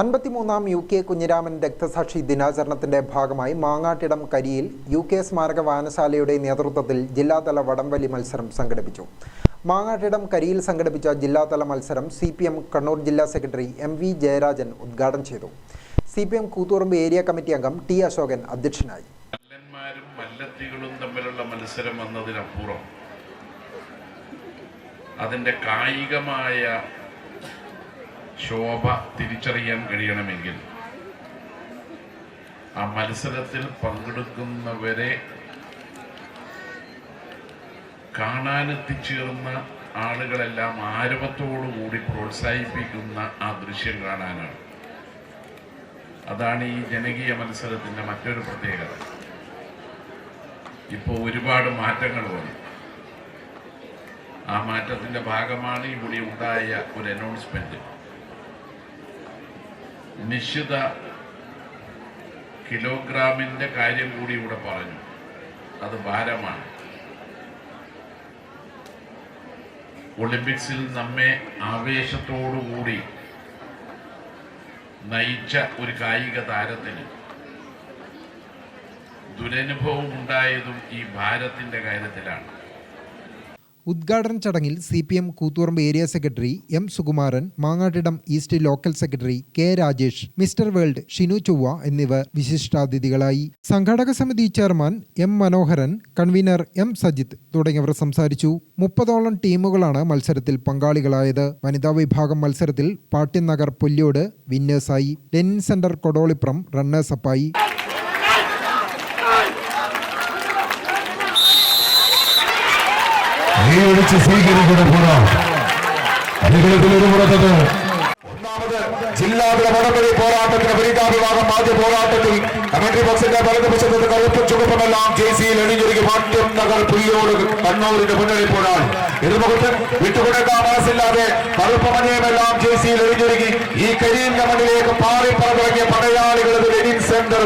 അൻപത്തിമൂന്നാം U K Kunhiraman രക്തസാക്ഷി ദിനാചരണത്തിന്റെ ഭാഗമായി മാങ്ങാട്ടിടം കരിയിൽ യു കെ സ്മാരക വായനശാലയുടെ നേതൃത്വത്തിൽ ജില്ലാതല വടംവലി മത്സരം സംഘടിപ്പിച്ചു. മാങ്ങാട്ടിടം കരിയിൽ സംഘടിപ്പിച്ച ജില്ലാതല മത്സരം സി പി എം കണ്ണൂർ ജില്ലാ സെക്രട്ടറി എം വി ജയരാജൻ ഉദ്ഘാടനം ചെയ്തു. C P M Koothuparamba area committee അംഗം ടി അശോകൻ അധ്യക്ഷനായി. അതിന്റെ തമ്മിലുള്ള മത്സരം കായികമായ ശോഭ തിരിച്ചറിയാൻ കഴിയണമെങ്കിൽ ആ മത്സരത്തിൽ പങ്കെടുക്കുന്നവരെ കാണാനെത്തിച്ചേർന്ന ആളുകളെല്ലാം ആരവത്തോടുകൂടി പ്രോത്സാഹിപ്പിക്കുന്ന ആ ദൃശ്യം കാണാനാണ്. അതാണ് ഈ ജനകീയ മത്സരത്തിന്റെ മറ്റൊരു പ്രത്യേകത. ഇപ്പോൾ ഒരുപാട് മാറ്റങ്ങൾ വന്നു. ആ മാറ്റത്തിന്റെ ഭാഗമാണ് ഇവിടെ ഉണ്ടായ ഒരു അനൗൺസ്മെന്റ് നിശ്ചിത കിലോഗ്രാമിന്റെ കാര്യം കൂടി ഇവിടെ പറഞ്ഞു. അത് ഭാരമാണ്. ഒളിമ്പിക്സിൽ നമ്മെ ആവേശത്തോടുകൂടി നയിച്ച ഒരു കായിക താരത്തിന് ദുരനുഭവം ഉണ്ടായതും ഈ ഭാരത്തിന്റെ കാര്യത്തിലാണ്. ഉദ്ഘാടന ചടങ്ങിൽ C P M Koothuparamba area secretary M Sukumaran Mangattidam east local secretary K Rajesh mister world Shinu Chovva എന്നിവർ വിശിഷ്ടാതിഥികളായി. സംഘാടക സമിതി chairman M Manoharan convener M Sajith തുടങ്ങിയവർ സംസാരിച്ചു. മുപ്പതോളം ടീമുകളാണ് മത്സരത്തിൽ പങ്കാളികളായത്. വനിതാ വിഭാഗം മത്സരത്തിൽ പാട്യനഗർ പുല്യോട് വിന്നേഴ്സായി. ലെനിൻ സെന്റർ കൊടോളിപ്രം റണ്ണേഴ്സപ്പായി. കൈയടിച്ച് സ്വീകരിക്കുന്ന പോരാട്ടം ഒരു ഒന്നാമത് ജില്ലാതല വടംവലി പോരാട്ടത്തിന് വനിതാ ആദ്യ പോരാട്ടത്തിൽ കമന്ററി ബോക്സിന്റെ വലതുവശത്ത് കറുപ്പും ചുവപ്പുമെല്ലാം ജേസിയിൽ എണിഞ്ഞൊരുക്കി മാറ്റം. നഗർ പുല്ലോട് കണ്ണൂരിന്റെ മുന്നറിയിപ്പോഴാണ് എതിർമുഖത്ത് വിട്ടുകൊടുക്കാൻ മനസ്സില്ലാതെ കറുപ്പമണിയുമെല്ലാം ജേസിയിൽ അണിഞ്ഞൊരുക്കി ഈ കരീം മണ്ണിലേക്ക് പാറി പറന്നിറങ്ങിയ പടയാളികൾ ലെനിൻ സെന്റർ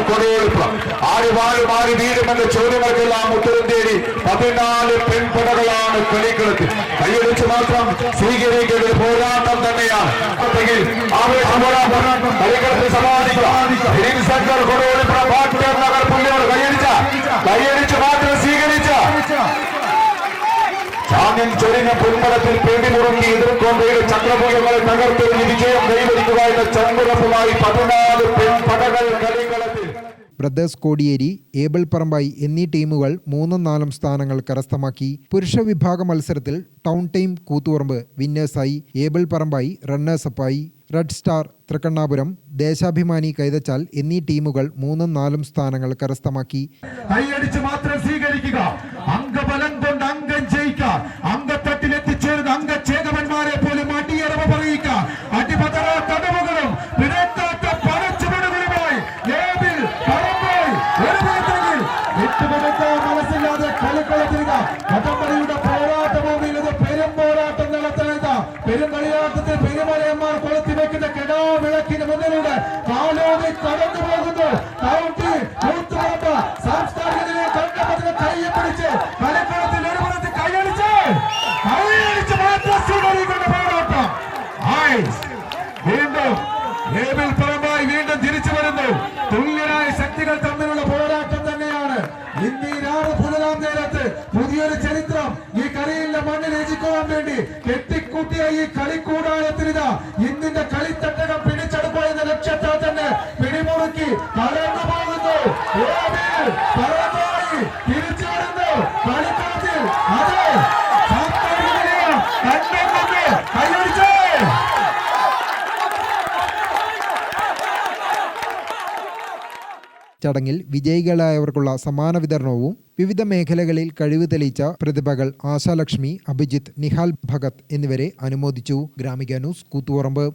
ആര് വാഴ് മാറി വീഴുമെന്ന ചോദ്യങ്ങൾക്കെല്ലാം ഉത്തരം തേടി പതിനാല് പെൺപടകളാണ് കളിക്കളത്തിൽ കൈയടിച്ച് മാത്രം സ്വീകരിക്കേണ്ട ഒരു പോരാട്ടം തന്നെയാണ് അല്ലെങ്കിൽ ആവേശം പോരാട്ടം കളിക്കളത്തിൽ സമാധിക്കുക ലെനിൻ സെന്റർ കൊടയോളിപ്പുറം പാട്യം നഗർ പുള്ളിയോട് കൈയടിച്ച കൈയടിച്ച് മാത്രം സ്വീകരിച്ച ചാമ്യൻ ചൊരിഞ്ഞ പുൽമടത്തിൽ പേടിമുറുങ്ങി എതിർക്കൊണ്ടയുടെ ചക്രഭുജങ്ങളെ തകർത്തെറിഞ്ഞ് വിജയം കൈവരിക്കുക എന്ന ചങ്കുറപ്പുമായി പതിനാല് പെൺപടകൾ കളിക്കളത്തിൽ ബ്രദേഴ്സ് കോടിയേരി ഏബിൾ പറമ്പായി എന്നീ ടീമുകൾ മൂന്നും നാലും സ്ഥാനങ്ങൾ കരസ്ഥമാക്കി പുരുഷ വിഭാഗ മത്സരത്തിൽ ടൗൺ ടീം കൂത്തുപറമ്പ് വിന്നേഴ്സായി ഏബിൾ പറമ്പായി റണ്ണേഴ്സപ്പായി റെഡ് സ്റ്റാർ തൃക്കണ്ണാപുരം ദേശാഭിമാനി കൈതച്ചാൽ എന്നീ ടീമുകൾ മൂന്നും നാലും സ്ഥാനങ്ങൾ കരസ്ഥമാക്കി. മാത്രം കാലോടി കടന്നു പോകുന്നു. കൗണ്ടി കൂത്തുപറമ്പ് സാംസ്കാരിക നിലയം കണ്ടപതിനെ കയ്യെ പിടിച്ച് കളിക്കളത്തിൽ ഒരുപുറത്ത് കൈയടിച്ച് കൈയടിച്ച് മാത്രം സ്വീകരിക്കുന്ന പോരാട്ടം. വീണ്ടും ഏബിൾ പറമ്പായി വീണ്ടും തിരിച്ചു വരുന്നു. തുല്യരായ ശക്തികൾ തമ്മിലുള്ള പോരാട്ടം തന്നെയാണ്. ഇന്ന് ഈ രാവ് പുലരാം നേരത്ത് പുതിയൊരു ചരിത്രം ഈ കളിയിലെ മണ്ണിൽ രചിക്കുവാൻ വേണ്ടി കെട്ടിക്കൂട്ടിയ ഈ കളിക്കൂടാരത്തിനിതാ ഇന്നിന്റെ കളിത്തട്ടകം പിടിച്ചെടുക്കുക ലക്ഷ്യത്തെ തന്നെ പിടിമുറുക്കി കടന്നു പോകുന്നു. അതെ ചടങ്ങിൽ വിജയികളായവർക്കുള്ള സമ്മാന വിതരണവും വിവിധ മേഖലകളിൽ കഴിവ് തെളിയിച്ച പ്രതിഭകൾ ആശാലക്ഷ്മി അഭിജിത്ത് നിഹാൽ ഭഗത് എന്നിവരെ അനുമോദിച്ചു. ഗ്രാമിക ന്യൂസ് കൂത്തുപറമ്പ്.